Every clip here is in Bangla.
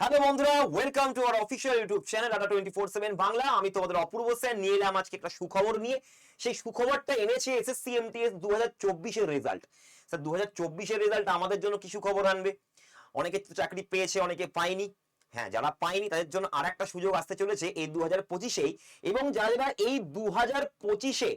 হ্যালো বন্ধুরা welcome to our official YouTube channel আটা টোয়েন্টি ফোর সেভেন বাংলা আমি তোমাদের অপূর্ব স্যার, নিয়ে এলাম আজকে একটা সুখবর নিয়ে। সেই সুখবরটা এনেছে এসএসসি এমটিএস দু হাজার চব্বিশের রেজাল্ট স্যার দু হাজার চব্বিশের রেজাল্ট আমাদের জন্য কি সুখবর আনবে? অনেকে চাকরি পেয়েছে, অনেকে পায়নি। হ্যাঁ যারা পায়নি তাদের জন্য আর একটা সুযোগ আসতে চলেছে এই দু হাজার পঁচিশেই এবং যারা যারা এই দু হাজার পঁচিশে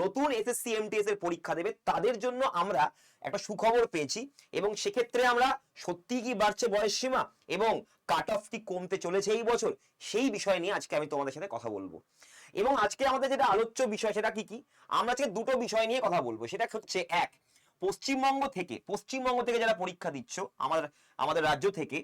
নতুন এসএসসি এমটিএস এর পরীক্ষা দেবে, তাদের জন্য আমরা একটা সুখবর পেয়েছি এবং সেক্ষেত্রে আমরা সত্যি কি বাড়ছে বয়স সীমা এবং কাট অফ কি কমতে চলেছে এই বছর সেই বিষয় নিয়ে আজকে আমি তোমাদের সাথে কথা বলব। এবং আজকে আমাদের যেটা আলোচ্য বিষয় সেটা কি কি? আমরা আজকে দুটো বিষয় নিয়ে কথা বলব, সেটা হচ্ছে এক পশ্চিমবঙ্গ থেকে পশ্চিমবঙ্গ থেকে যারা পরীক্ষা দিচ্ছ, আমাদের আমাদের রাজ্য থেকে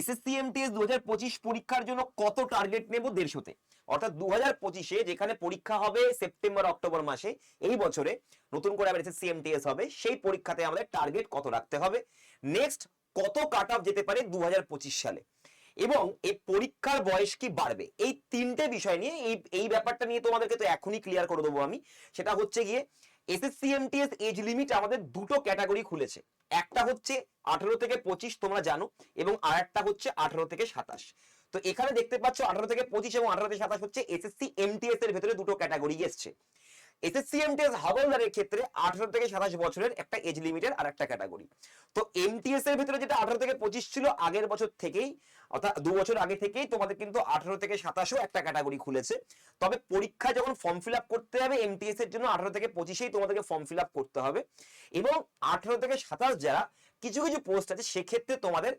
এসএসসি এমটিএস দু হাজার পঁচিশ পরীক্ষার জন্য কত টার্গেট নেব দেড়শোতে? অর্থাৎ দু হাজার পঁচিশে যেখানে পরীক্ষা হবে সেপ্টেম্বর, অক্টোবর মাসে, এই বছরে নতুন করে আবার এসএসসি এমটিএস হবে, সেই পরীক্ষাতে আমাদের টার্গেট কত রাখতে হবে? নেক্সট কত কাট অফ যেতে পারে দু হাজার পঁচিশ সালে? এবং এই পরীক্ষার বয়স কি বাড়বে? এই তিনটে বিষয় নিয়ে, এই এই ব্যাপারটা নিয়ে তোমাদেরকে তো এখনই ক্লিয়ার করে দেবো আমি। সেটা হচ্ছে গিয়ে এসএসসি এমটিএস এজ লিমিট আমাদের দুটো ক্যাটাগরি খুলেছে। একটা হচ্ছে আঠারো থেকে পঁচিশ, তোমরা জানো, এবং আর একটা হচ্ছে আঠারো থেকে সাতাশ। তো এখানে দেখতে পাচ্ছ আঠারো থেকে পঁচিশ এবং আঠারো থেকে সাতাশ হচ্ছে এসএসসি এমটিএস এর ভেতরে দুটো ক্যাটাগরি এসছে। এসএসসি এমটিএস হাবলদারের ক্ষেত্রে আঠারো থেকে সাতাশ বছরের একটা এজ লিমিটের আর একটা ক্যাটাগরি তো এমটিএস এর ভিতরে যেটা আঠারো থেকে পঁচিশ ছিল, আগের বছর থেকেই, অর্থাৎ দু বছর আগে থেকেই তোমাদের কিন্তু আঠারো থেকে সাতাশও একটা ক্যাটাগরি খুলেছে। তবে পরীক্ষা যখন ফর্ম ফিল আপ করতে হবে এমটিএস এর জন্য আঠারো থেকে পঁচিশেই তোমাদেরকে ফর্ম ফিল আপ করতে হবে। এবং আঠারো থেকে সাতাশ যারা কিছু কিছু পোস্ট আছে, সেক্ষেত্রে তোমাদের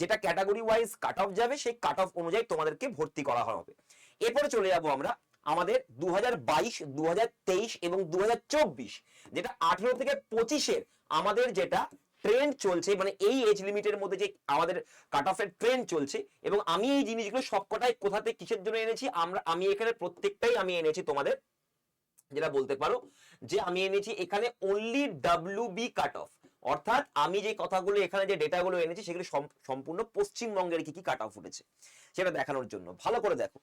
যেটা ক্যাটাগরি ওয়াইজ কাট অফ যাবে, সেই কাট অফ অনুযায়ী তোমাদেরকে ভর্তি করা হবে। এরপরে চলে যাব আমরা আমাদের দু হাজার বাইশ দু হাজার তেইশ এবং দু হাজার চব্বিশ, যেটা আঠেরো থেকে পঁচিশের আমাদের যেটা ট্রেন্ড চলছে মানে এই এজ লিমিটের মধ্যে যে আমাদের কাট অফের ট্রেন্ড চলছে এবং আমি এই জিনিসগুলো সবকটাই কোথাতে কিসের জন্য এনেছি, আমরা, আমি এখানে প্রত্যেকটাই আমি এনেছি তোমাদের, যেটা বলতে পারো যে আমি এনেছি এখানে only W B cut off অর্থাৎ আমি যে কথাগুলো এখানে যে ডেটাগুলো এনেছি সেগুলো সম্পূর্ণ পশ্চিমবঙ্গের কি কি কাট অফ উঠেছে, সেটা দেখানোর জন্য, ভালো করে দেখো।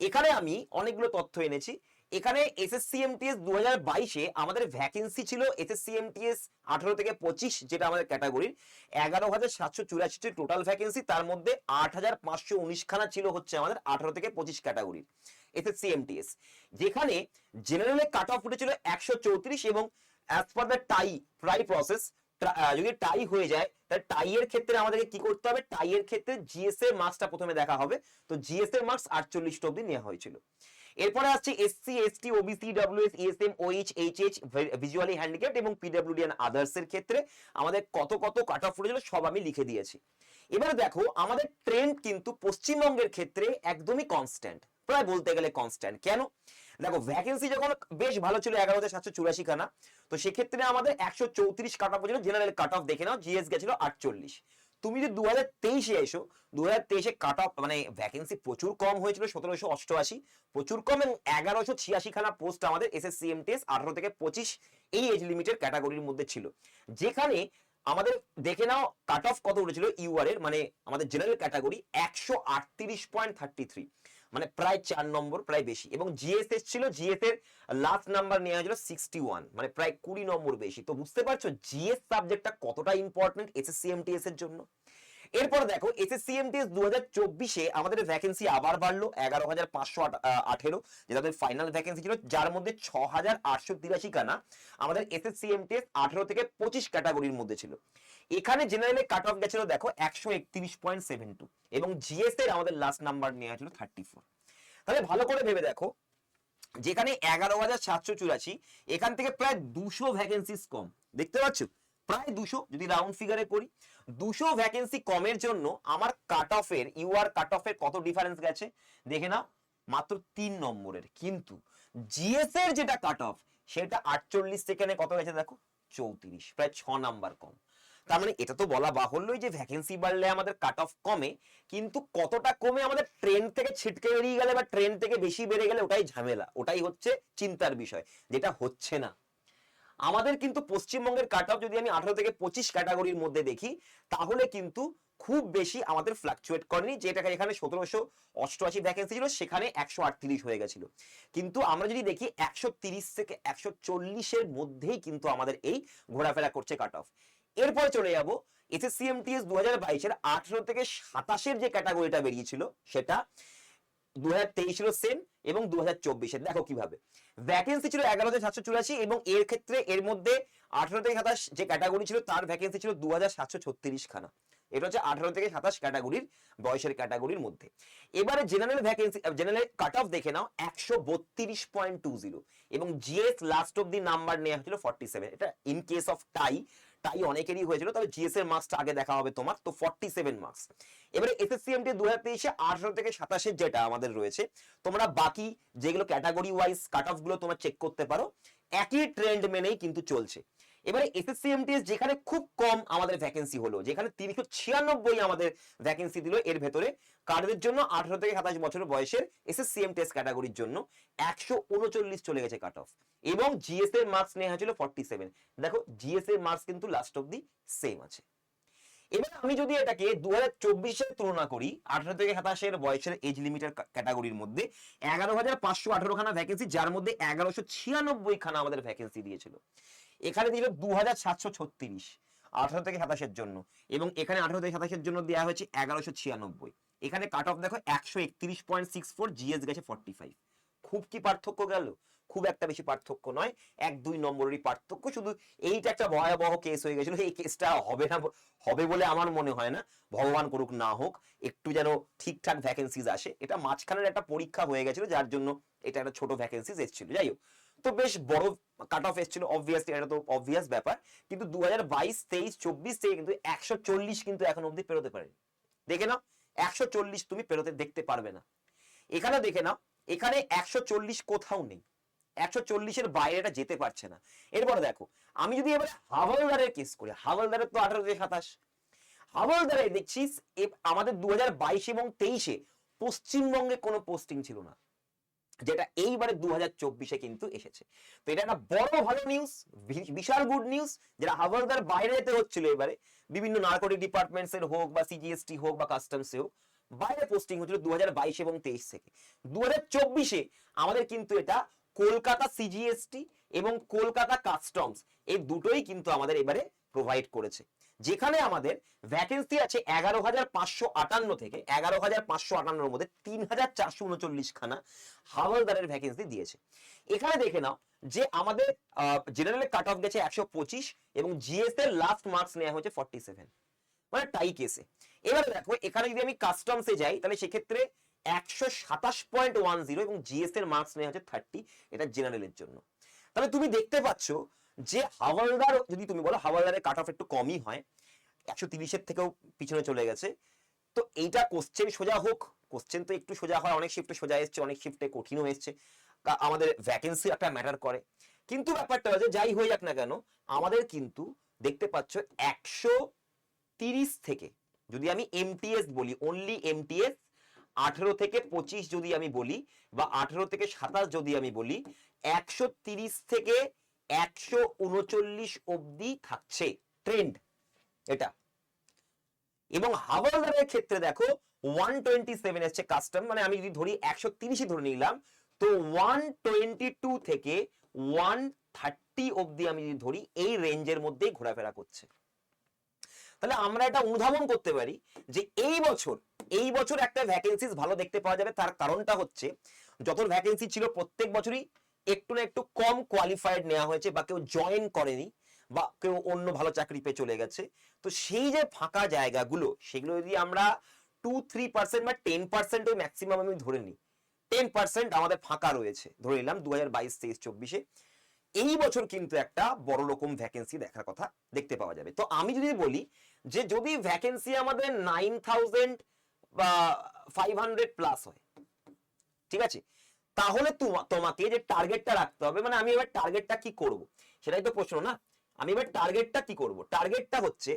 এখানে আমি অনেকগুলো তথ্য এনেছি। এখানে এসএসসি এমটিএস দু হাজার বাইশে আমাদের ভ্যাকেন্সি ছিল এসএসসি এমটিএস আঠারো থেকে পঁচিশ, যেটা আমাদের ক্যাটাগরির এগারো হাজার সাতশো চুরাশিটি টোটাল ভ্যাকেন্সি তার মধ্যে আট হাজার পাঁচশো উনিশ খানা ছিল হচ্ছে আমাদের আঠারো থেকে পঁচিশ ক্যাটাগরির এসএসসি এমটিএস যেখানে জেনারেলে কাট অফ উঠেছিল একশো চৌত্রিশ এবং as per the tie try process যদি টাই হয়ে যায় তাহলে টাইয়ের ক্ষেত্রে আমাদেরকে কি করতে হবে? টাইয়ের ক্ষেত্রে জিএস এর মার্কসটা প্রথমে দেখা হবে। তো জিএস এর মার্কস আটচল্লিশটা অব্দি নেওয়া হয়েছিল। এরপরে আসছে SC ST OBC WS ESM OH HH visually handicapped এবং পিডব্লিউডি এন্ড আদার্স এর ক্ষেত্রে আমাদের কত কত কাট অফ উঠেছিল সব আমি লিখে দিয়েছি। এবারে দেখো, আমাদের ট্রেন্ড কিন্তু পশ্চিমবঙ্গের ক্ষেত্রে একদমই কনস্ট্যান্ট প্রায় বলতে গেলে কনস্ট্যান্ট কেন? দেখো ভ্যাকেন্সি যখন বেশ ভালো ছিল এগারো হাজার সাতশো চুরাশি খানা, তো সেক্ষেত্রে আমাদের একশো চৌত্রিশ কাট অফ ছিল জেনারেল কাট অফ দেখে নাও জিএস গেছিল আটচল্লিশ। তুমি যদি দু হাজার তেইশে এসো, দু হাজার তেইশে কাট অফ মানে ভ্যাকেন্সি প্রচুর কম হয়েছিল, সতেরোশো অষ্টআশি। প্রচুর কম এবং এগারোশো ছিয়াশি খানা পোস্ট আমাদের S S C M T S আঠারো থেকে পঁচিশ এই এজ লিমিটের ক্যাটাগরির মধ্যে ছিল। যেখানে আমাদের দেখে নাও কাট অফ কত উঠেছিল ইউআর এর মানে আমাদের জেনারেল ক্যাটাগরি একশো আটত্রিশ পয়েন্ট থার্টি থ্রি মানে প্রায় চার নম্বর, প্রায় বেশি। এবং জিএসএস ছিল জিএস এর লাস্ট নাম্বার নেওয়া হয়েছিল সিক্সটি ওয়ান মানে প্রায় কুড়ি নম্বর বেশি। তো বুঝতে পারছ জিএস সাবজেক্টটা কতটা ইম্পর্টেন্ট এসএসসি এমটিএস এর জন্য? এরপর দেখো এসএসসি এমটিএস দু হাজার চব্বিশে আমাদের ভ্যাকেন্সি আবার বাড়লো, এগারো হাজার পাঁচশো আঠেরো, যেটা আমাদের ফাইনাল ভ্যাকেন্সি ছিল, যার মধ্যে ছ হাজার আটশো তিরাশি কানা আমাদের এসএসসি এমটিএস আঠেরো থেকে পঁচিশ ক্যাটাগরির মধ্যে ছিল। এখানে জেনারেলে কাট অফ গেছিল দেখো, একশো একত্রিশ পয়েন্ট সেভেন টু এবং জিএস এর আমাদের লাস্ট নাম্বার নেওয়া ছিল থার্টি ফোর তাহলে ভালো করে ভেবে দেখো, যেখানে এগারো হাজার সাতশো চুরাশি, এখান থেকে প্রায় দুশো ভ্যাকেন্সিস কম। দেখতে পাচ্ছ? প্রায় দুশো, যদি রাউন্ড ফিগারে করি। দুশো ভ্যাকেন্সি কমের জন্য আমার কাট অফের ইউআর কাট অফের কত ডিফারেন্স গেছে? দেখে নাও, মাত্র তিন নম্বরের। কিন্তু জিএস এর যেটা কাট অফ সেটা আটচল্লিশ সেকেন্ডে কত গেছে দেখো? চৌত্রিশ, প্রায় ছ নাম্বার কম। তার মানে এটা তো বলা বাহুল্যই যে ভ্যাকেন্সি বাড়লে আমাদের কাট অফ কমে, কিন্তু কতটা কমে আমাদের ট্রেন থেকে ছিটকে বেরিয়ে গেলে বা ট্রেন থেকে বেশি বেড়ে গেলে ওটাই ঝামেলা। ওটাই হচ্ছে চিন্তার বিষয়, যেটা হচ্ছে না। আমাদের কিন্তু পশ্চিমবঙ্গের কাট অফ যদি আমি আঠারো থেকে পঁচিশ ক্যাটাগরির মধ্যে দেখি, তাহলে কিন্তু খুব বেশি আমাদের ফ্লাকচুয়েট করেনি যেটাকে এখানে সতেরোশো অষ্টআশি ভ্যাকেন্সি ছিল, সেখানে একশো আটত্রিশ হয়ে গেছিল। কিন্তু আমরা যদি দেখি, একশো তিরিশ থেকে একশো চল্লিশের মধ্যেই কিন্তু আমাদের এই ঘোরাফেরা করছে কাট অফ এরপরে চলে যাব এসএসসি এমটিএস দু হাজার বাইশের আঠেরো থেকে সাতাশের যে ক্যাটাগরিটা বেরিয়েছিল, সেটা দু হাজার সেম এবং দু হাজার দেখো কীভাবে। ভ্যাকেন্সি ছিল এগারো হাজার এবং এর ক্ষেত্রে এর মধ্যে আঠারো থেকে সাতাশ যে ক্যাটাগরি ছিল, তার ভ্যাকেন্সি ছিল দু হাজার সাতশো ছত্রিশ খানা এটা হচ্ছে আঠারো থেকে সাতাশ ক্যাটাগরির বয়সের ক্যাটাগরির মধ্যে। এবারে general vacancy general cut off দেখে নাও, একশো বত্রিশ পয়েন্ট টু জিরো এবং GS last of the number নেওয়া হয়েছিল ফর্টি সেভেন এটা in case of tie tie অনেকেরই হয়েছিল। তবে জিএস এর মার্কসটা আগে দেখা হবে তোমার। তো ফর্টি সেভেন মার্কস এবারে এসএসসি এমটি দু হাজার তেইশে আঠারো থেকে সাতাশের যেটা আমাদের রয়েছে, তোমরা বাকি যেগুলো ক্যাটাগরি ওয়াইজ কাট অফগুলো তোমরা চেক করতে পারো। একই ট্রেন্ড মেনেই কিন্তু চলছে। এবারে এসএসসি এমটিএস যেখানে খুব কম আমাদের ভ্যাকেন্সি হলো, যেখানে তিনশো ছিয়ানব্বই আমাদের ভ্যাকেন্সি দিল, এর ভেতরে কার্ডের জন্য? আঠারো থেকে সাতাশ বছর বয়সের এসএসসি এমটিএস ক্যাটাগরির জন্য একশো উনচল্লিশ চলে গেছে কাট অফ এবং জিএস এর মার্কস নেওয়া হয়েছিল ফর্টি সেভেন দেখো জিএস এর মার্কস কিন্তু লাস্ট অব্দি সেম আছে। এবার আমি যদি এটাকে দু হাজার তুলনা করি, আঠারো থেকে সাতাশের বয়সের এজ লিমিটের ক্যাটাগরির মধ্যে, এগারো হাজার পাঁচশো আঠারো খানা ভ্যাকেন্সি যার মধ্যে এগারোশো ছিয়ানব্বই খানা আমাদের ভ্যাকেন্সি দিয়েছিল। এখানে দিল দু হাজার সাতশো ছত্রিশ, আঠারো থেকে সাতাশের জন্য, এবং এখানে আঠারো থেকে সাতাশের জন্য দেওয়া হয়েছে এগারোশো ছিয়ানব্বই। এখানে কাট অফ দেখো, একশো একত্রিশ পয়েন্ট সিক্স ফোর জিএস গেছে ফর্টি ফাইভ খুব কি পার্থক্য গেল? খুব একটা বেশি পার্থক্য নয়। এক, দুই নম্বরেরই পার্থক্য। শুধু এইটা একটা ভয়াবহ কেস হয়ে গেছিল। এই কেসটা হবে না হবে বলে আমার মনে হয় না। ভগবান করুক না হোক, একটু যেন ঠিকঠাক ভ্যাকেন্সিজ আসে। এটা মাঝখানের একটা পরীক্ষা হয়ে গেছিল, যার জন্য এটা একটা ছোট ভ্যাকেন্সিজ এসেছিল। যাই হোক, তো বেশ বড় কাট অফ এসেছিল অবভিয়াসলি এটা তো অবভিয়াস ব্যাপার। কিন্তু দু হাজার বাইশ, তেইশ, চব্বিশ থেকে কিন্তু একশো চল্লিশ কিন্তু এখন অব্দি পেরোতে পারেনি। দেখে নাও, একশো চল্লিশ তুমি পেরোতে দেখতে পারবে না। এখানে দেখে নাও এখানে একশো চল্লিশ কোথাও নেই। একশো চল্লিশের বাইরে এটা যেতে পারছে না। এরপরে দেখো, আমি যদি এবারে হাওলদারের কেস করি, হাওলদারের তো আঠারো থেকে সাতাশ। হাওলদারে দেখছিস আমাদের দু হাজার বাইশ এবং তেইশে পশ্চিমবঙ্গে কোনো পোস্টিং ছিল না, যেটা এইবারে দু হাজার চব্বিশে কিন্তু এসেছে। তো এটা একটা বড় ভালো নিউজ বিশাল গুড নিউজ যেটা হাওলদার বাইরে যেতে হচ্ছিল এবারে। বিভিন্ন নার্কোটিক ডিপার্টমেন্টস এর হোক বা সিজিএসটি হোক বা কাস্টমস হোক। বাইরে পোস্টিং হচ্ছিল দু এবং তেইশ থেকে। দু হাজার আমাদের কিন্তু এটা কলকাতা সিজিএসটি এবং কলকাতা কাস্টমস এই দুটোই কিন্তু আমাদের এবারে প্রোভাইড করেছে। যেখানে আমাদের ভ্যাকেন্সি আছে এগারো হাজার পাঁচশো আটান্ন থেকে এগারো হাজার পাঁচশো আটান্নর মধ্যে তিন হাজার চারশো উনচল্লিশ খানা হাওলদারের ভ্যাকেন্সি দিয়েছে। এখানে দেখে নাও যে আমাদের জেনারেল কাট অফ গেছে একশো পঁচিশ এবং জিএস এর লাস্ট মার্কস নেওয়া হয়েছে ফর্টি সেভেন মানে টাই কেসে এবারে দেখো, এখানে যদি আমি কাস্টমসে যাই, তাহলে সেক্ষেত্রে একশো সাতাশ পয়েন্ট ওয়ান জিরো এবং জিএস এর মার্কস নেওয়া হচ্ছে থার্টি এটা জেনারেলের জন্য। তাহলে তুমি দেখতে পাচ্ছ যে হাওলদার যদি তুমি বলো হাওলদারের কাট অফ একটু কমই হয়, একশো তিরিশের থেকেও পিছনে চলে গেছে। তো এইটা কোশ্চেন সোজা হোক কোশ্চেন তো একটু সোজা হয়, অনেক শিফটে সোজা এসছে, অনেক শিফটে কঠিনও এসছে আমাদের ভ্যাকেন্সি একটা ম্যাটার করে। কিন্তু ব্যাপারটা হচ্ছে, যাই হয়ে যাক না কেন, আমাদের কিন্তু দেখতে পাচ্ছ একশো তিরিশ থেকে যদি আমি এমটিএস বলি অনলি এমটিএস আঠেরো থেকে পঁচিশ যদি আমি বলি বা আঠেরো থেকে সাতাশ যদি আমি বলি, একশো থেকে একশো উনচল্লিশ অবধি থাকছে ট্রেন্ড এটা। এবং হাওলদারের ক্ষেত্রে দেখো ওয়ান টোয়েন্টি সেভেন এসছে কাস্টম মানে আমি যদি ধরি একশো তিরিশই ধরে নিলাম, তো ওয়ান টোয়েন্টি টু থেকে ওয়ান থার্টি অব্দি আমি যদি ধরি, এই রেঞ্জের মধ্যেই ঘোরাফেরা করছে। তাহলে আমরা এটা অনুধাবন করতে পারি যে এই বছর এই বছর একটা ভ্যাকেন্সিস ভালো দেখতে পাওয়া যাবে। তার কারণটা হচ্ছে যত ভ্যাকেন্সি ছিল প্রত্যেক বছরই একটু না একটু কম কোয়ালিফাইড নেওয়া হয়েছে বা কেউ জয়েন করেনি বা কেউ অন্য ভালো চাকরি পেয়ে চলে গেছে। তো সেই যে ফাঁকা জায়গাগুলো, সেগুলো যদি আমরা টু থ্রি পার্সেন্ট বা টেন পার্সেন্ট ম্যাক্সিমাম আমি ধরে নিই টেন পার্সেন্ট আমাদের ফাঁকা রয়েছে। ধরে নিলাম দু হাজার বাইশ, তেইশ, চব্বিশে। এই বছর কিন্তু একটা বড় রকম ভ্যাকেন্সি দেখার কথা দেখতে পাওয়া যাবে। তো আমি যদি বলি যে যদি ভ্যাকেন্সি আমাদের নাইন থাউজেন্ড বা প্লাস হয়, ঠিক আছে? তাহলে তোমাকে যে টার্গেটটা রাখতে হবে মানে আমি এবার টার্গেটটা কি করব? সেটাই তো প্রশ্ন না? আমি এবার টার্গেটটা কি করব? টার্গেটটা হচ্ছে,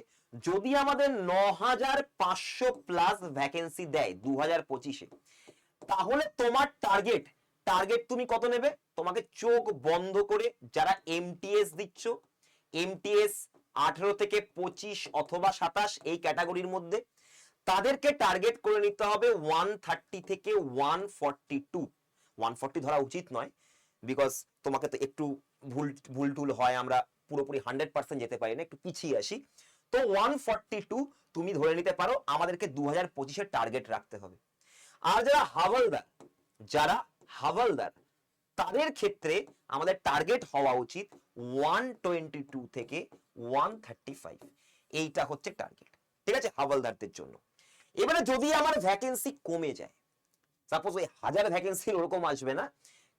যদি আমাদের ন হাজার পাঁচশো প্লাস ভ্যাকেন্সি দেয় দু হাজার পঁচিশে, তাহলে তোমার টার্গেট টার্গেট তুমি কত নেবে? তোমাকে চোখ বন্ধ করে যারা এমটিএস দিচ্ছ এমটিএস আঠেরো থেকে পঁচিশ অথবা সাতাশ এই ক্যাটাগরির মধ্যে। তাদেরকে টার্গেট করে নিতে হবে ওয়ান থার্টি থেকে one forty to one forty ধরা উচিত নয় বিকজ তোমাকে তো একটু ভুল ভুল টুল হয়, আমরা পুরোপুরি হান্ড্রেড পার্সেন্ট যেতে পারি না, একটু পিছিয়ে আসি। তো ওয়ান ফর্টি টু তুমি ধরে নিতে পারো, আমাদেরকে দু হাজার পঁচিশের টার্গেট রাখতে হবে। আর যারা হাওয়ালদার যারা হাওয়ালদার তাদের ক্ষেত্রে আমাদের টার্গেট হওয়া উচিত ওয়ান টোয়েন্টি টু থেকে ওয়ান থার্টি ফাইভ এইটা হচ্ছে টার্গেট ঠিক আছে? হাওয়ালদারদের জন্য। এবারে যদি আমার ভ্যাকেন্সি কমে যায় সাপোজ ওই হাজার ভ্যাকেন্সি ওরকম আসবে না,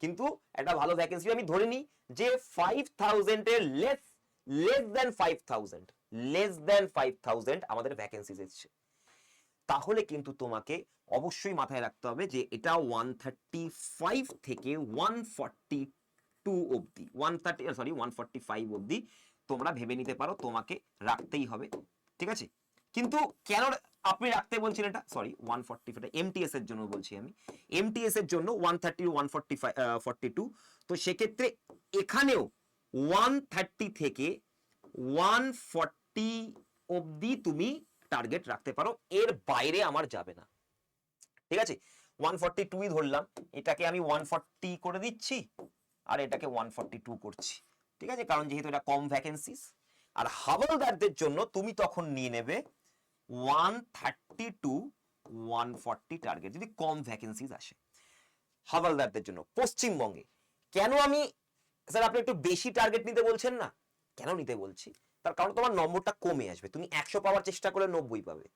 কিন্তু একটা ভালো ভ্যাকেন্সি আমি ধরে নিই যে five থাউজেন্ডের less less than five thousand less than five thousand আমাদের ভ্যাকেন্সি এসছে। তাহলে কিন্তু তোমাকে অবশ্যই মাথায় রাখতে হবে যে এটা ওয়ান থার্টি ফাইভ থেকে ওয়ান ফর্টি টু অবধি one thirty sorry one forty five অবধি তোমরা ভেবে নিতে পারো, তোমাকে রাখতেই হবে, ঠিক আছে? কিন্তু কেন আপনি রাখতে বলছেন এটা? সরি ওয়ান ফর্টি এমটিএস এর জন্য বলছি আমি। এমটিএস এর জন্য one thirty one forty five forty two তো সেক্ষেত্রে এখানেও ওয়ান থার্টি থেকে ওয়ান ফর্টি অবধি তুমি টার্গেট রাখতে পারো, এর বাইরে আমার যাবে না। ঠিক আছে? ওয়ান ফর্টি টুই ধরলাম, এটাকে আমি ওয়ান ফর্টি করে দিচ্ছি আর এটাকে ওয়ান করছি। ঠিক আছে? কারণ যেহেতু এটা কম ভ্যাকেন্সিস আর হাওলদারদের জন্য তুমি তখন নিয়ে নেবে one thirty to one forty target যদি কম ভ্যাকেন্সিস আসে। হাওলদারদের জন্য, পশ্চিমবঙ্গে। কেন আমি, স্যার, আপনি একটু বেশি টার্গেট নিতে বলছেন না? কেন নিতে বলছি? তার কারণ তোমার নম্বরটা কমে আসবে। তুমি একশো পাওয়ার চেষ্টা করে নব্বই পাবে।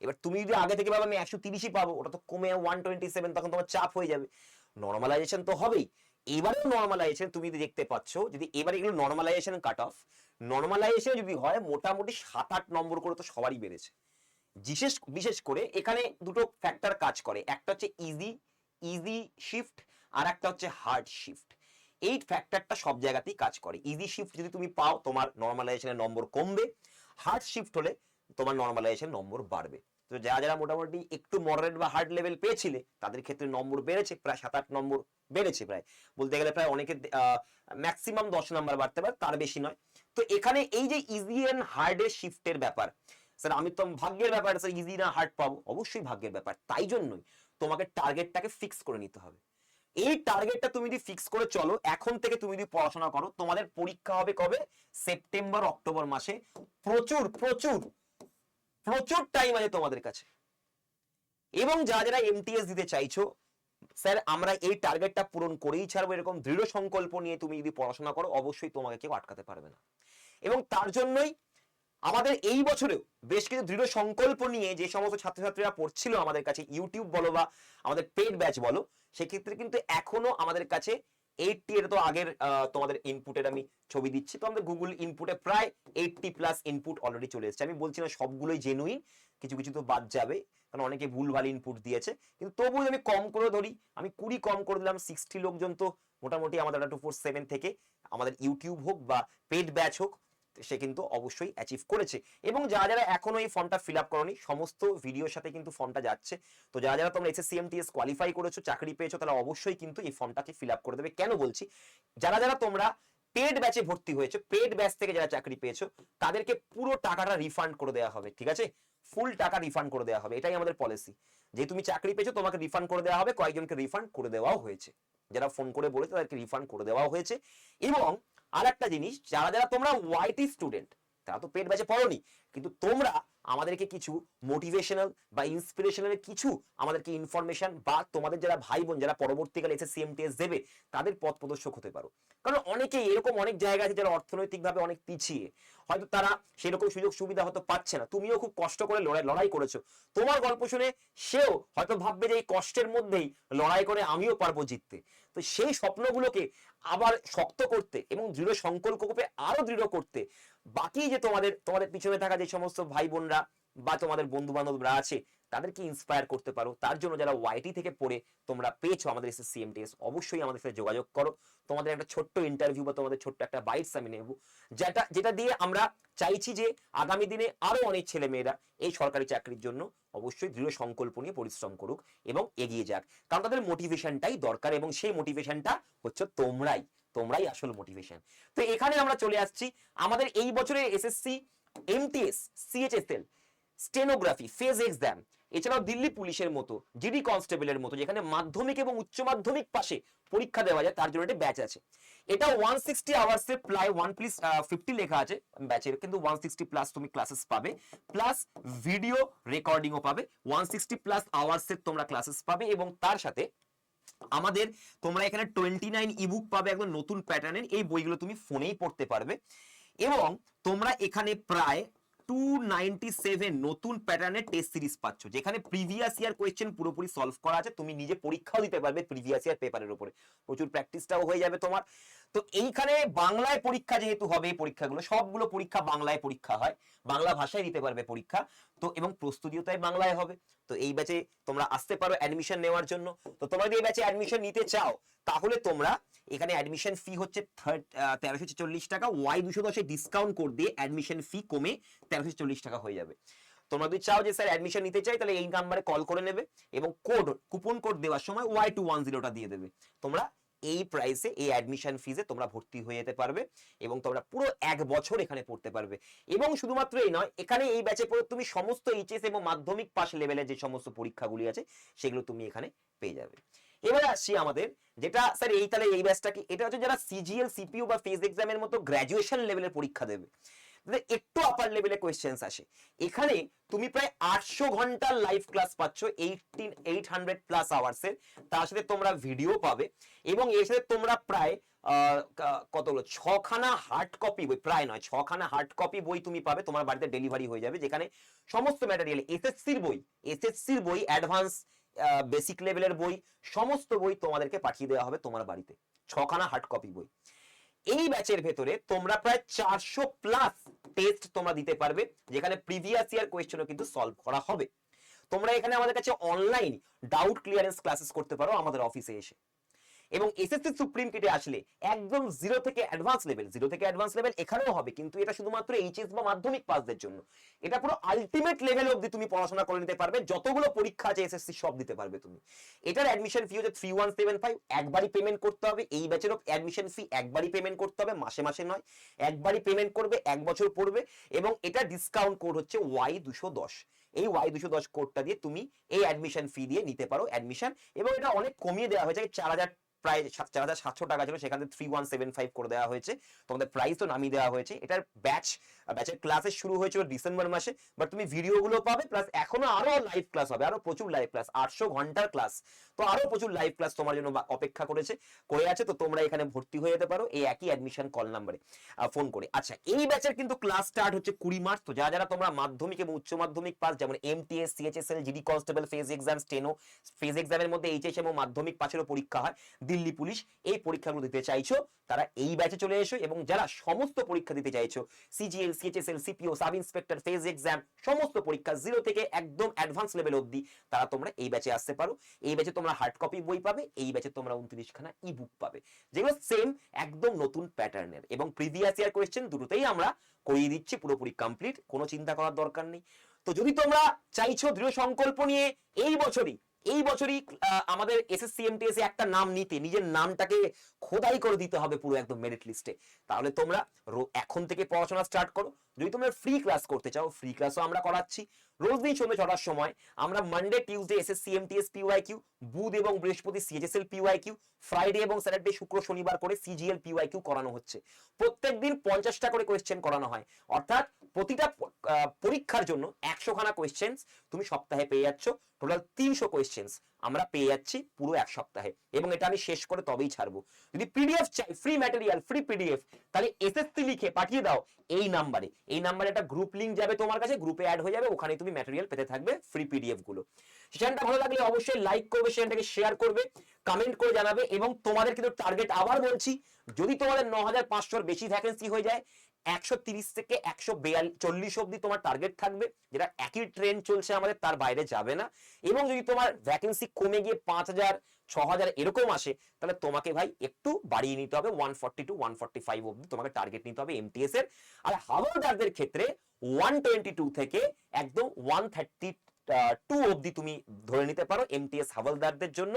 এবার তুমি যদি আগে থেকে ভাবে আমি একশো তিরিশই পাবো, ওটা তো কমে ওয়ান টোয়েন্টি সেভেন তখন তোমার চাপ হয়ে যাবে। নর্মালাইজেশন তো হবেই। এবারেও নর্মালাইজেশন তুমি দেখতে পাচ্ছ, যদি এবারে এগুলো নর্মালাইজেশন কাট অফ নর্মালাইজেশন যদি হয়, মোটামুটি সাত আট নম্বর করে তো সবারই বেড়েছে। বিশেষ বিশেষ করে এখানে দুটো ফ্যাক্টর কাজ করে। একটা হচ্ছে ইজি ইজি শিফট আর একটা হচ্ছে হার্ড শিফট এই ফ্যাক্টরটা সব জায়গাতেই কাজ করে। ইজি শিফট যদি তুমি পাও, তোমার নর্মালাইজেশনের নম্বর কমবে। হার্ড শিফট হলে তোমার নর্মালাইজেশন নম্বর বাড়বে। তো যারা যারা মোটামুটি একটু মডারেট বা হার্ড লেভেল পেয়েছিলে, তাদের ক্ষেত্রে নম্বর বেড়েছে, প্রায় সাত আট নম্বর বেড়েছে প্রায়। বলতে গেলে প্রায় অনেকের ম্যাক্সিমাম দশ নম্বর বাড়তে পারে, তার বেশি নয়। তো এখানে এই যে ইজি এন্ড হার্ডের শিফটের ব্যাপার স্যার আমি তো ভাগ্যের ব্যাপার স্যার ইজি না হার্ড পাবো। অবশ্যই ভাগ্যের ব্যাপার, তাই জন্যই তোমাকে টার্গেটটাকে ফিক্স করে নিতে হবে। এই টার্গেটটা তুমি যদি ফিক্স করে চলো, এখন থেকে তুমি যদি পড়াশোনা করো, তোমাদের পরীক্ষা হবে কবে? সেপ্টেম্বর অক্টোবর মাসে। প্রচুর প্রচুর। প্রচুর টাইম আছে তোমাদের কাছে। এবং যারা যারা এমটিএস দিতে চাইছো স্যার আমরা এই টার্গেটটা পূরণ করেই ছাড়বো। এরকম দৃঢ় সংকল্প নিয়ে তুমি যদি পড়াশোনা করো, অবশ্যই তোমাকে কেউ আটকাতে পারবে না। এবং তার জন্যই আমাদের এই বছরেও বেশ কিছু দৃঢ় সংকল্প নিয়ে যে সমস্ত ছাত্রছাত্রীরা পড়ছিল আমাদের কাছে ইউটিউব বলো বা আমাদের পেড ব্যাচ বলো, সেক্ষেত্রে কিন্তু এখনও আমাদের কাছে এইটটি এটা তো আগের তোমাদের ইনপুটের আমি ছবি দিচ্ছি। তো আমাদের গুগল ইনপুটে প্রায় এইটটি প্লাস ইনপুট অলরেডি চলে এসেছে। আমি বলছি না সবগুলোই জেনুইন কিছু কিছু তো বাদ যাবে, কারণ অনেকে ভুলভাল ইনপুট দিয়েছে। কিন্তু তবু আমি কম করে ধরি, আমি কুড়ি কম করে দিলাম সিক্সটি লোকজন তো মোটামুটি আমাদের টু ফোর সেভেন থেকে, আমাদের ইউটিউব হোক বা পেড ব্যাচ হোক সে কিন্তু অবশ্যই অ্যাচিভ করেছে। এবং যারা যারা এখনও এই ফর্মটা ফিল আপ করনি, সমস্ত ভিডিওর সাথে কিন্তু ফর্মটা যাচ্ছে। তো যারা যারা তোমরা এসএসসি এমটিএস কোয়ালিফাই করেছ, চাকরি পেয়েছ, তারা অবশ্যই কিন্তু এই ফর্মটাকে ফিল আপ করে দেবে। কেন বলছি? যারা যারা তোমরা পেড ব্যাচে ভর্তি হয়েছে পেড ব্যাচ থেকে যারা চাকরি পেয়েছ, তাদেরকে পুরো টাকাটা রিফান্ড করে দেওয়া হবে, ঠিক আছে? ফুল টাকা রিফান্ড করে দেওয়া হবে, এটাই আমাদের পলিসি যে তুমি চাকরি পেয়েছ, তোমাকে রিফান্ড করে দেওয়া হবে, কয়েকজনকে রিফান্ড করে দেওয়াও হয়েছে। যারা ফোন করে বলেছে, তাদেরকে রিফান্ড করে দেওয়া হয়েছে। এবং আর একটা জিনিস যারা যারা তোমরা ওয়াইটি স্টুডেন্ট তারা তো পেট ব্যাচে পড়োনি। কিন্তু তোমরা আমাদেরকে কিছু মোটিভেশনাল বা ইন্সপিরেশনাল কিছু আমাদেরকে ইনফরমেশন বা তোমাদের যারা ভাই বোন যারা পরবর্তীকালে এসে সিএমটিএস দেবে, তাদের পথ প্রদর্শক হতে পারো। কারণ অনেকেই এরকম অনেক জায়গা আছে যারা অর্থনৈতিকভাবে অনেক পিছিয়ে। হয়তো তারা সেরকম সুযোগ সুবিধা হয়তো পাচ্ছে না। তুমিও খুব কষ্ট করে লড়াই লড়াই করেছ। তোমার গল্প শুনে সেও হয়তো ভাববে যে এই কষ্টের মধ্যেই লড়াই করে আমিও পারব জিততে। তো সেই স্বপ্নগুলোকে আবার শক্ত করতে এবং দৃঢ় সংকল্পকে আরও দৃঢ় করতে বাকি যে তোমাদের তোমাদের পিছনে থাকা যে সমস্ত ভাই বোনরা বা তোমাদের বন্ধু বান্ধবরা আছে, তাদেরকে ইন্সপায়ার করতে পারো। তার জন্য যারা ওয়াইটি থেকে পড়ে তোমরা পেয়েছ আমাদের এসে সিএমটিএস অবশ্যই আমাদের সাথে যোগাযোগ করো। তোমাদের একটা ছোট্ট ইন্টারভিউ বা তোমাদের ছোট্ট একটা বাইটস আমি নেব। যেটা যেটা দিয়ে আমরা চাইছি যে আগামী দিনে আরও অনেক ছেলে মেয়েরা এই সরকারি চাকরির জন্য অবশ্যই দৃঢ় সংকল্প নিয়ে পরিশ্রম করুক এবং এগিয়ে যাক। কারণ তাদের মোটিভেশনটাই দরকার এবং সেই মোটিভেশনটা হচ্ছে তোমরাই। তোমরাই আসল মোটিভেশন তো এখানে আমরা চলে আসছি আমাদের এই বছরের SSC MTS CHSL stenography phase exam এছাড়াও দিল্লি পুলিশের মতো জিডি কনস্টেবলের মতো, যেখানে মাধ্যমিক এবং উচ্চ মাধ্যমিক পাশে পরীক্ষা দেওয়া যায়, তার জন্য একটা ব্যাচ আছে। এটা ওয়ান সিক্সটি আওয়ার্স প্রায় ওয়ান প্লিস ফিফটি লেখা আছে ব্যাচের কিন্তু ওয়ান সিক্সটি প্লাস তুমি ক্লাসেস পাবে প্লাস ভিডিও রেকর্ডিংও পাবে ওয়ান সিক্সটি প্লাস আওয়ার্স এর তোমরা ক্লাসেস পাবে এবং তার সাথে আমাদের তোমরা এখানে টোয়েন্টি নাইন ইবুক পাবে একদম নতুন প্যাটার্নের এই বইগুলো তুমি ফোনেই পড়তে পারবে। এবং তোমরা এখানে প্রায় টু নাইনটি সেভেন নতুন প্যাটার্নের টেস্ট সিরিজ পাচ্ছ, যেখানে প্রিভিয়াস ইয়ার কোয়েশ্চেন পুরোপুরি সলভ করা আছে, তুমি নিজে পরীক্ষাও দিতে পারবে প্রিভিয়াস ইয়ার পেপারের উপরে। প্রচুর প্র্যাকটিসটাও হয়ে যাবে তোমার। তো এইখানে বাংলায় পরীক্ষা যেহেতু হবে এই পরীক্ষাগুলো, সবগুলো পরীক্ষা বাংলায় পরীক্ষা হয়। বাংলা ভাষায় দিতে পারবে পরীক্ষা। তো এবং প্রস্তুতিও তাই বাংলায় হবে। তো এই ব্যাচে তোমরা আসতে পারো অ্যাডমিশন নেওয়ার জন্য। তো তোমরা যদি এই ব্যাচে অ্যাডমিশন নিতে চাও, তাহলে তোমরা এখানে অ্যাডমিশন ফি হচ্ছে তেরোশো ছেচল্লিশ টাকা। ওয়াই দুশো দশে ডিসকাউন্ট কোড দিয়ে অ্যাডমিশন ফি কমে তেরোশো চল্লিশ টাকা হয়ে যাবে। তোমরা যদি চাও যে, স্যার অ্যাডমিশন নিতে চাই, তাহলে এই নাম্বারে কল করে নেবে এবং কোড কুপন কোড দেওয়ার সময় ওয়াই টু ওয়ান জিরোটা দিয়ে দেবে। তোমরা এই প্রাইসে এই অ্যাডমিশন ফিজে তোমরা ভর্তি হয়ে যেতে পারবে এবং তোমরা পুরো এক বছর এখানে পড়তে পারবে। এবং শুধুমাত্র এই নয়, এখানে এই ব্যাচে পড়ে তুমি সমস্ত এইচএস এবং মাধ্যমিক পাস লেভেলের যে সমস্ত পরীক্ষাগুলি আছে, সেগুলো তুমি এখানে পেয়ে যাবে। এবারে আসছি আমাদের, যেটা স্যার এই তাহলে এই ব্যাচটা কি? এটা হচ্ছে যারা সিজিএল সিপিইউ বা ফেজ এক্সামের মতো গ্র্যাজুয়েশন লেভেলের পরীক্ষা দেবে। তাদের একটু আপার লেভেলে কোয়েশ্চেন্স আসে। এখানে তুমি প্রায় আটশো ঘণ্টার লাইভ ক্লাস পাচ্ছ এইটিন এইট হান্ড্রেড প্লাস আওয়ার্সের তার সাথে তোমরা ভিডিও পাবে এবং এর সাথে তোমরা প্রায় আহ, কা- কতগুলো ছখানা হার্ড কপি বই প্রায় নয় ছখানা হার্ড কপি বই তুমি পাবে তোমার বাড়িতে ডেলিভারি হয়ে যাবে যেখানে সমস্ত ম্যাটেরিয়াল এসএসসির বই এসএসসির বই অ্যাডভান্স বেসিক লেভেলের বই সমস্ত বই তোমাদেরকে পাঠিয়ে দেওয়া হবে তোমার বাড়িতে। ছখানা হার্ড কপি বই। এই ব্যাচের ভেতরে তোমরা প্রায় চারশো প্লাস টেস্ট তোমরা দিতে পারবে, যেখানে প্রিভিয়াস ইয়ার কোয়েশ্চেনও কিন্তু সলভ করা হবে। তোমরা এখানে আমাদের কাছে অনলাইন ডাউট ক্লিয়ারেন্স ক্লাসেস করতে পারো আমাদের অফিসে এসে। এবং এসএসসি সুপ্রিম কিটে আসলে একদম জিরো থেকে অ্যাডভান্স লেভেল জিরো থেকে অ্যাডভান্স লেভেল এখানেও হবে, কিন্তু এটা শুধুমাত্র এইচএস বা মাধ্যমিক পাসদের জন্য। এটা পুরো আলটিমেট লেভেল অবধি তুমি পড়াশোনা করে নিতে পারবে, যতগুলো পরীক্ষা আছে এসএসসি সব দিতে পারবে তুমি। এটার অ্যাডমিশন ফি হচ্ছে থ্রি ওয়ান সেভেন ফাইভ একবারই পেমেন্ট করতে হবে, এই ব্যাচেরও অ্যাডমিশন ফি একবারই পেমেন্ট করতে হবে, মাসে মাসে নয়, একবারই পেমেন্ট করবে, এক বছর পড়বে, এবং এটা ডিসকাউন্ট কোড হচ্ছে ওয়াই দুশো দশ। এই ওয়াই দুশো দশ কোডটা দিয়ে তুমি এই অ্যাডমিশন ফি দিয়ে নিতে পারো অ্যাডমিশন এবং এটা অনেক কমিয়ে দেওয়া হয়েছে চার হাজার প্রায় চার হাজার সাতশো টাকা ছিল সেখানে থ্রি ওয়ান সেভেন ফাইভ করে দেওয়া হয়েছে। তোমাদের প্রাইস তো নামিয়ে দেওয়া হয়েছে। এটার ব্যাচ ব্যাচের ক্লাসে শুরু হয়েছিল ডিসেম্বর মাসে বাট তুমি ভিডিওগুলো পাবে প্লাস এখনও আরও লাইভ ক্লাস হবে, আরও প্রচুর লাইভ ক্লাস আটশো ঘণ্টার ক্লাস তো আরও প্রচুর লাইভ ক্লাস তোমার জন্য অপেক্ষা করেছে, করে আছে, তো তোমরা এখানে ভর্তি হয়ে যেতে পারো, এই একই অ্যাডমিশন কল নাম্বারে ফোন করে। আচ্ছা এই ব্যাচের কিন্তু ক্লাস স্টার্ট হচ্ছে কুড়ি মার্চ, তো যারা যারা তোমরা মাধ্যমিক এবং উচ্চ মাধ্যমিক পাস, যেমন MTS CHSL GD constable phase exam steno phase এক্সামের মধ্যে এইচএস এবং মাধ্যমিক পাশেরও পরীক্ষা হয়, দিল্লি পুলিশ এই পরীক্ষাগুলো দিতে চাইছো, তারা এই ব্যাচে চলে এসো, এবং যারা সমস্ত পরীক্ষা দিতে চাইছো CGL CHSL CPO sub inspector phase exam সমস্ত পরীক্ষা জিরো থেকে একদম অ্যাডভান্স লেভেল অবধি। তারা তোমরা এই ব্যাচে আসতে পারো। এই ব্যাচে তোমরা হার্ড কপি বই পাবে, এই ব্যাচে তোমরা উনত্রিশ খানা ই বুক পাবে। যেগুলো সেম একদম নতুন প্যাটার্নের এবং প্রিভিয়াস ইয়ার কোয়েশ্চেন দুটোতেই আমরা করিয়ে দিচ্ছি পুরোপুরি কমপ্লিট কোনো চিন্তা করার দরকার নেই। তো যদি তোমরা চাইছো দৃঢ় সংকল্প নিয়ে, এই বছরই এই বছরই আমাদের এসএসসি এমটিএস এ একটা নাম নিতে, নিজের নামটাকে খোদাই করে দিতে হবে পুরো একদম মেরিট লিস্টে তাহলে তোমরা এখন থেকে পড়াশোনা স্টার্ট করো যদি তোমরা ফ্রি ক্লাস করতে চাও ফ্রি ক্লাসও আমরা করাচ্ছি। রোজ দিন সন্ধ্যে ছটার সময় আমরা Monday Tuesday SSC MTS PY Q বুধ এবং বৃহস্পতি সিএচএসএল পিওয়াই কিউ ফ্রাইডে এবং স্যাটারডে শুক্র, শনিবার করে সিজিএল পিওয়াই কিউ করানো হচ্ছে। প্রত্যেক দিন পঞ্চাশটা করে কোয়েশ্চেন করানো হয়। অর্থাৎ প্রতিটা পরীক্ষার জন্য একশো খানা কোয়েশ্চেন্স তুমি সপ্তাহে পেয়ে যাচ্ছ। টোটাল তিনশো কোয়েশ্চেন্স আমরা পেয়ে যাচ্ছি পুরো এক সপ্তাহে। এবং এটা আমি শেষ করে তবেই ছাড়বো। যদি পিডিএফ চাই ফ্রি ম্যাটেরিয়াল ফ্রি পিডিএফ তাহলে এসএসসি লিখে পাঠিয়ে দাও এই নাম্বারে এই নাম্বারে একটা গ্রুপ লিংক যাবে তোমার কাছে গ্রুপে অ্যাড হয়ে যাবে, ওখানে তুমি ম্যাটেরিয়াল পেতে থাকবে ফ্রি পিডিএফগুলো। সেখানটা ভালো লাগলে অবশ্যই লাইক করবে, সেখানটাকে শেয়ার করবে কমেন্ট করে জানাবে, এবং তোমাদের কিন্তু টার্গেট আবার বলছি, যদি তোমাদের ন হাজার পাঁচশোর বেশি ভ্যাকেন্সি হয়ে যায় একশো তিরিশ থেকে একশো চল্লিশ অব্দি তোমার টার্গেট থাকবে। যেটা একই ট্রেন্ড চলছে আমাদের, তার বাইরে যাবে না। এবং যদি তোমার ভ্যাকেন্সি কমে গিয়ে পাঁচ হাজার ছ হাজার এরকম আসে, তাহলে তোমাকে ভাই একটু বাড়িয়ে নিতে হবে। One forty to one forty five অব্দি তোমাকে টার্গেট নিতে হবে এমটিএস এর। আর হাওলদারদের ক্ষেত্রে ওয়ান টোয়েন্টি টু থেকে একদম ওয়ান থার্টি টু অব্দি তুমি ধরে নিতে পারো এমটিএস হাওলদারদের জন্য।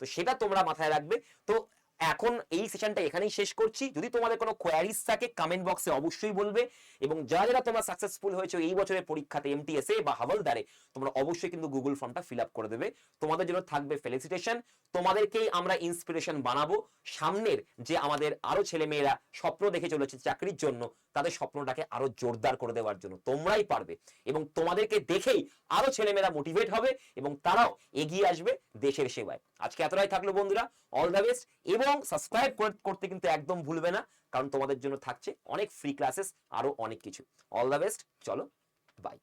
তো সেটা তোমরা মাথায় রাখবে। তো এখন এই সেশনটা এখানেই শেষ করছি। যদি তোমাদের কোনো কোয়ারিজ থাকে কমেন্ট বক্সে অবশ্যই বলবে। এবং যারা যারা তোমরা সাকসেসফুল হয়েছে এই বছরের পরীক্ষাতে এমটিএসএ বা হাওলদারে, তোমরা অবশ্যই কিন্তু গুগল ফর্মটা ফিল করে দেবে। তোমাদের জন্য থাকবে ফেলিসিটেশন তোমাদেরকেই আমরা ইন্সপিরেশন বানাবো। সামনের যে আমাদের আরও ছেলে মেয়েরা স্বপ্ন দেখে চলেছে চাকরির জন্য তাদের স্বপ্নটাকে আরও জোরদার করে দেওয়ার জন্য তোমরাই পারবে এবং তোমাদেরকে দেখেই আরও ছেলেমেয়েরা মোটিভেট হবে এবং তারাও এগিয়ে আসবে দেশের সেবায়। আজকে এতটাই থাকল বন্ধুরা অল দ্য বেস্ট এবং সাবস্ক্রাইব করতে কিন্তু একদম ভুলবে না, কারণ তোমাদের জন্য থাকছে অনেক ফ্রি ক্লাসেস আরও অনেক কিছু। অল দ্য বেস্ট চলো বাই